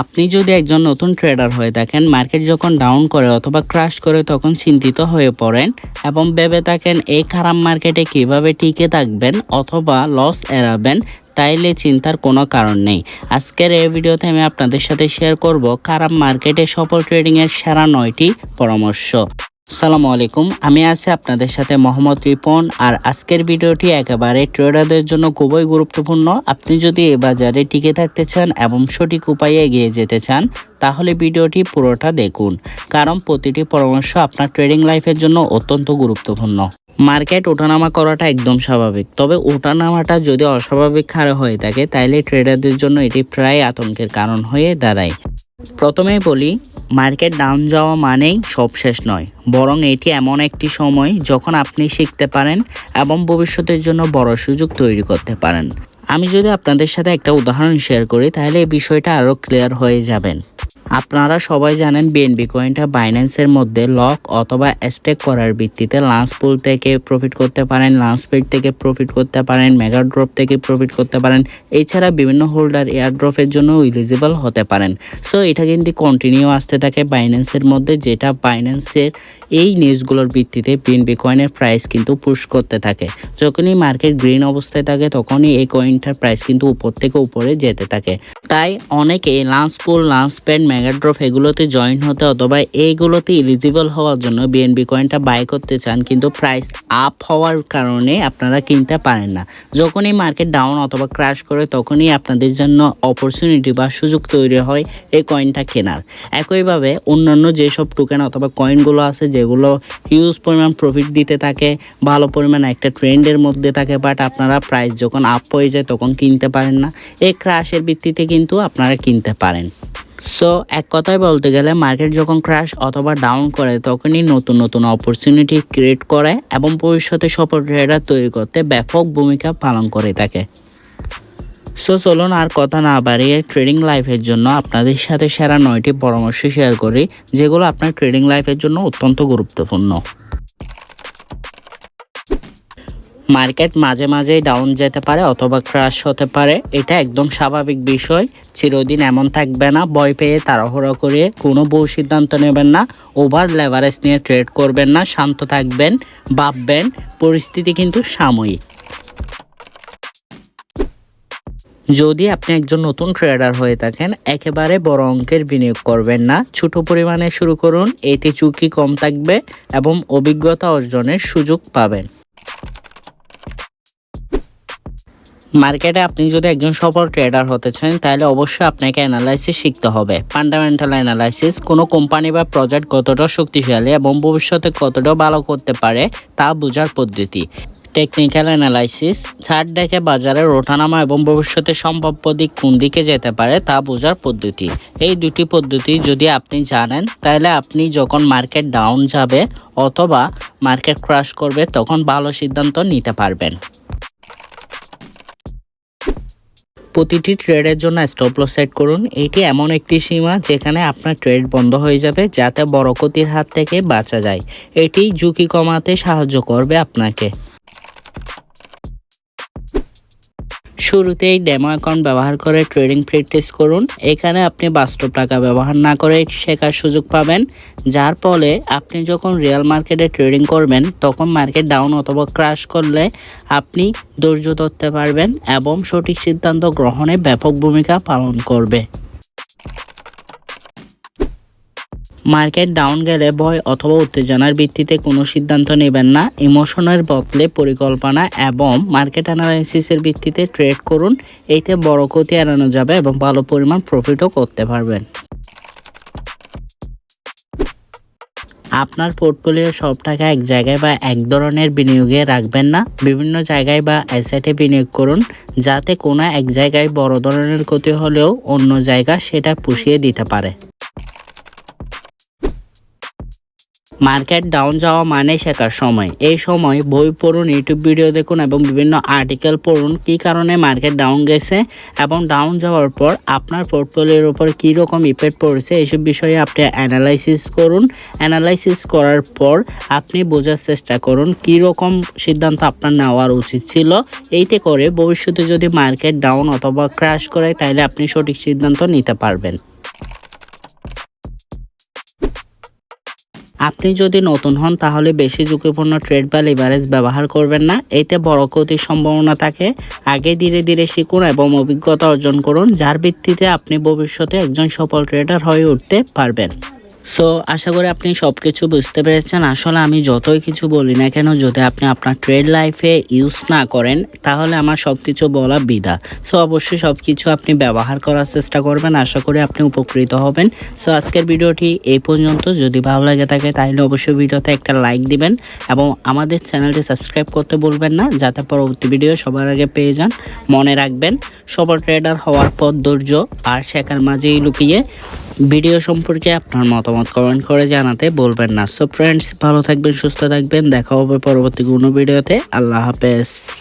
আপনি যদি একজন নতুন ট্রেডার হয়ে থাকেন মার্কেট যখন ডাউন করে অথবা ক্রাশ করে তখন চিন্তিত হয়ে পড়েন এবং ভেবে থাকেন, এই খারাপ মার্কেটে কীভাবে টিকে থাকবেন অথবা লস এড়াবেন? তাইলে চিন্তার কোনো কারণ নেই। আজকের এই ভিডিওতে আমি আপনাদের সাথে শেয়ার করব, খারাপ মার্কেটে সফল ট্রেডিংয়ের সেরা নয়টি পরামর্শ। সালামু আলাইকুম। আমি আছি আপনাদের সাথে মোহাম্মদ রিপন আর আজকের ভিডিওটি একেবারে ট্রেডারদের জন্য খুবই গুরুত্বপূর্ণ। আপনি যদি এ বাজারে টিকে থাকতে চান এবং সঠিক উপায়ে এগিয়ে যেতে চান, তাহলে ভিডিওটি পুরোটা দেখুন। কারণ প্রতিটি পরামর্শ আপনার ট্রেডিং লাইফের জন্য অত্যন্ত গুরুত্বপূর্ণ। মার্কেট ওঠানামা করাটা একদম স্বাভাবিক। তবে ওঠানামাটা যদি অস্বাভাবিক হারে হয়ে থাকে তাহলে ট্রেডারদের জন্য এটি প্রায় আতঙ্কের কারণ হয়ে দাঁড়ায়। প্রথমেই বলি মার্কেট ডাউন যাওয়া মানেই সব শেষ নয়। বরং এটি এমন একটি সময় যখন আপনি শিখতে পারেন এবং ভবিষ্যতের জন্য বড় সুযোগ তৈরি করতে পারেন। আমি যদি আপনাদের সাথে একটা উদাহরণ শেয়ার করি, তাহলে এই বিষয়টা আরও ক্লিয়ার হয়ে যাবেন। আপনারা সবাই জানেন বিএনবি কয়েনটা বাইন্যান্সের মধ্যে লক অথবা স্টেক করার ভিত্তিতে লাঞ্চ পুল থেকে প্রফিট করতে পারেন লাঞ্চ পেড থেকে প্রফিট করতে পারেন মেগা ড্রপ থেকে প্রফিট করতে পারেন। এছাড়া বিভিন্ন হোল্ডার এয়ার ড্রপের জন্য ইলিজিবল হতে পারেন। সো এটা কিন্তু কন্টিনিউ আসতে থাকে বাইন্যান্সের মধ্যে, যেটা বাইন্যান্সের এই নিউজগুলোর ভিত্তিতে বিএনবি কয়েনের প্রাইস কিন্তু পুশ করতে থাকে। যখনই মার্কেট গ্রিন অবস্থায় থাকে, তখনই এই কয়েনটার প্রাইস কিন্তু উপর থেকে উপরে যেতে থাকে। তাই অনেকে lunch pool lunch pad mega drop এগুলোতে জয়েন হতে অথবা এইগুলোতে ইলিজিবল হওয়ার জন্য বিএনবি কয়েনটা বাই করতে চান, কিন্তু প্রাইস আপ হওয়ার কারণে আপনারা কিনতে পারেন না। যখনই মার্কেট ডাউন অথবা ক্রাশ করে, তখনই আপনাদের জন্য অপরচুনিটি বা সুযোগ তৈরি হয় এই কয়েনটা কেনার। একইভাবে অন্যান্য যেসব টোকেন অথবা কয়েনগুলো আছে, যেগুলো হিউজ পরিমাণ প্রফিট দিতে থাকে, ভালো পরিমাণ একটা ট্রেন্ডের মধ্যে থাকে বাট আপনারা প্রাইস যখন আপ হয়ে যায়, তখন কিনতে পারেন না। এই ক্রাশের ভিত্তিতে কিন্তু আপনারা কিনতে পারেন। সো এক কথায় বলতে গেলে মার্কেট যখন ক্র্যাশ অথবা ডাউন করে, তখনই নতুন নতুন অপরচুনিটি ক্রিয়েট করে এবং ভবিষ্যতে সফল ট্রেডার তৈরি করতে ব্যাপক ভূমিকা পালন করে থাকে। সো চলুন আর কথা না বাড়িয়ে ট্রেডিং লাইফের জন্য আপনাদের সাথে সেরা নয়টি পরামর্শ শেয়ার করি, যেগুলো আপনার ট্রেডিং লাইফের জন্য অত্যন্ত গুরুত্বপূর্ণ। মার্কেট মাঝে মাঝেই ডাউন যেতে পারে অথবা ক্রাশ হতে পারে। এটা একদম স্বাভাবিক বিষয়। চিরদিন এমন থাকবে না, ভয় পেয়ে তাড়াহুড়ো করে কোনো বউ সিদ্ধান্ত নেবেন না ওভার লেভারেজ নিয়ে ট্রেড করবেন না, শান্ত থাকবেন, ভাববেন, পরিস্থিতি কিন্তু সাময়িক। যদি আপনি একজন নতুন ট্রেডার হয়ে থাকেন, একেবারে বড় অঙ্কের বিনিয়োগ করবেন না। ছোট পরিমাণে শুরু করুন, এতে ঝুঁকি কম থাকবে এবং অভিজ্ঞতা অর্জনের সুযোগ পাবেন। মার্কেটে আপনি যদি একজন সফল ট্রেডার হতে চান, তাহলে অবশ্যই আপনাকে অ্যানালাইসিস শিখতে হবে। ফান্ডামেন্টাল অ্যানালাইসিস কোনো কোম্পানি বা প্রজেক্ট কতটা শক্তিশালী এবং ভবিষ্যতে কতটা ভালো করতে পারে, তা বোঝার পদ্ধতি। টেকনিক্যাল অ্যানালাইসিস ছাড় দেখে বাজারের ওঠানামা এবং ভবিষ্যতে সম্ভাব্য দিক কোন দিকে যেতে পারে, তা বোঝার পদ্ধতি। এই দুটি পদ্ধতি যদি আপনি জানেন, তাহলে আপনি যখন মার্কেট ডাউন যাবে অথবা মার্কেট ক্রাশ করবে, তখন ভালো সিদ্ধান্ত নিতে পারবেন। প্রতিটি ট্রেডের জন্য স্টপ লস সেট করুন। এটি এমন একটি সীমা যেখানে আপনার ট্রেড বন্ধ হয়ে যাবে, যাতে বড় ক্ষতির হাত থেকে বাঁচা যায়। এটি ঝুঁকি কমাতে সাহায্য করবে আপনাকে। শুরুতেই ডেমো অ্যাকাউন্ট ব্যবহার করে ট্রেডিং প্র্যাকটিস করুন। এখানে আপনি বাস্তব টাকা ব্যবহার না করে শেখার সুযোগ পাবেন। যার ফলে আপনি যখন রিয়েল মার্কেটে ট্রেডিং করবেন, তখন মার্কেট ডাউন অথবা ক্রাশ করলে আপনি ধৈর্য ধরতে পারবেন এবং সঠিক সিদ্ধান্ত গ্রহণে ব্যাপক ভূমিকা পালন করবে। মার্কেট ডাউন গেলে ভয় অথবা উত্তেজনার ভিত্তিতে কোনো সিদ্ধান্ত নেবেন না। ইমোশনের বদলে পরিকল্পনা এবং মার্কেট অ্যানালাইসিসের ভিত্তিতে ট্রেড করুন। এতে বড় ক্ষতি এড়ানো যাবে এবং ভালো পরিমাণ প্রফিটও করতে পারবেন। আপনার পোর্টফোলিও সব টাকা এক জায়গায় বা এক ধরনের বিনিয়োগে রাখবেন না। বিভিন্ন জায়গায় বা অ্যাসেটে বিনিয়োগ করুন, যাতে কোনো এক জায়গায় বড় ধরনের ক্ষতি হলেও অন্য জায়গা সেটা পুষিয়ে দিতে পারে। মার্কেট ডাউন যাওয়া মানে শেখার সময়। এই সময় বই পড়ুন ইউটিউব ভিডিও দেখুন এবং বিভিন্ন আর্টিকেল পড়ুন, কি কারণে মার্কেট ডাউন গেছে এবং ডাউন যাওয়ার পর আপনার পোর্টফোলিওর উপর কী রকম ইফেক্ট পড়েছে এইসব বিষয়ে আপনি অ্যানালাইসিস করুন। অ্যানালাইসিস করার পর আপনি বোঝার চেষ্টা করুন কী রকম সিদ্ধান্ত আপনার নেওয়ার উচিত ছিল। এইতে করে ভবিষ্যতে যদি মার্কেট ডাউন অথবা ক্র্যাশ করে, তাহলে আপনি সঠিক সিদ্ধান্ত নিতে পারবেন। আপনি যদি নতুন হন, তাহলে বেশি ঝুঁকিপূর্ণ ট্রেড বা লিভারেজ ব্যবহার করবেন না। এতে বড় ক্ষতির সম্ভাবনা থাকে। আগে ধীরে ধীরে শিখুন এবং অভিজ্ঞতা অর্জন করুন, যার ভিত্তিতে আপনি ভবিষ্যতে একজন সফল ট্রেডার হয়ে উঠতে পারবেন। সো আশা করি আপনি সব কিছু বুঝতে পেরেছেন। আসলে আমি যতই কিছু বলি না কেন, যদি আপনি আপনার ট্রেড লাইফে ইউজ না করেন, তাহলে আমার সব কিছু বলা বিধা। সো অবশ্যই সব কিছু আপনি ব্যবহার করার চেষ্টা করবেন। আশা করি আপনি উপকৃত হবেন। সো আজকের ভিডিওটি এই পর্যন্ত। যদি ভালো লাগে থাকে, তাহলে অবশ্যই ভিডিওতে একটা লাইক দিবেন এবং আমাদের চ্যানেলটি সাবস্ক্রাইব করতে বলবেন না, যাতে পরবর্তী ভিডিও সবার আগে পেয়ে যান। মনে রাখবেন, সবার ট্রেডার হওয়ার পর ধৈর্য, আর শেখার মাঝেই লুকিয়ে ভিডিও সম্পর্কে আপনার মতামত কমেন্ট করে জানাতে বলবেন না। সো ফ্রেন্ডস ভালো থাকবেন, সুস্থ থাকবেন। দেখা হবে পরবর্তী কোনো ভিডিওতে। আল্লাহ হাফেজ।